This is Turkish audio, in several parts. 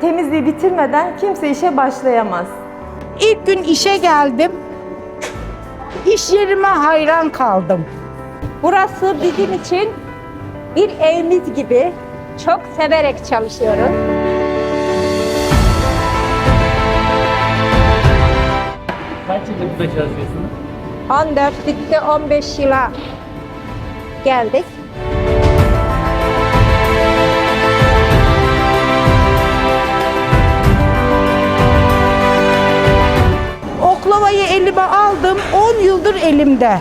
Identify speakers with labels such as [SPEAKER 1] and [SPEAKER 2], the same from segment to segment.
[SPEAKER 1] temizliği bitirmeden kimse işe başlayamaz.
[SPEAKER 2] İlk gün işe geldim. İş yerime hayran kaldım.
[SPEAKER 3] Burası bizim için bir evimiz gibi. Çok severek çalışıyoruz.
[SPEAKER 4] Kaç yıldır burada çalışıyorsunuz?
[SPEAKER 3] 14 bitti 15 yıla geldik.
[SPEAKER 2] Oklavayı elime aldım. 10 yıldır elimde.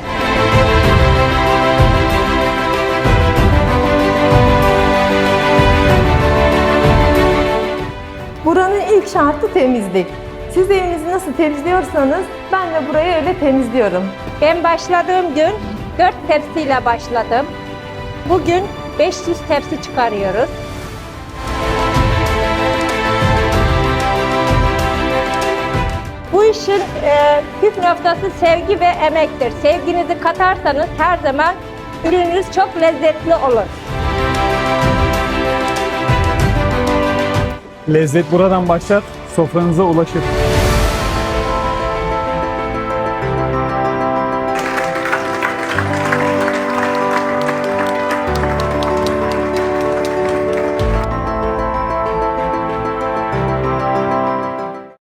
[SPEAKER 1] Buranın ilk şartı temizlik. Siz evinizi nasıl temizliyorsanız ben de burayı öyle temizliyorum.
[SPEAKER 3] Ben başladığım gün 4 tepsiyle başladım. Bugün 500 tepsi çıkarıyoruz. İşin e, püf noktası sevgi ve emektir. Sevginizi katarsanız her zaman ürününüz çok lezzetli olur.
[SPEAKER 5] Lezzet buradan başlar, sofranıza ulaşır.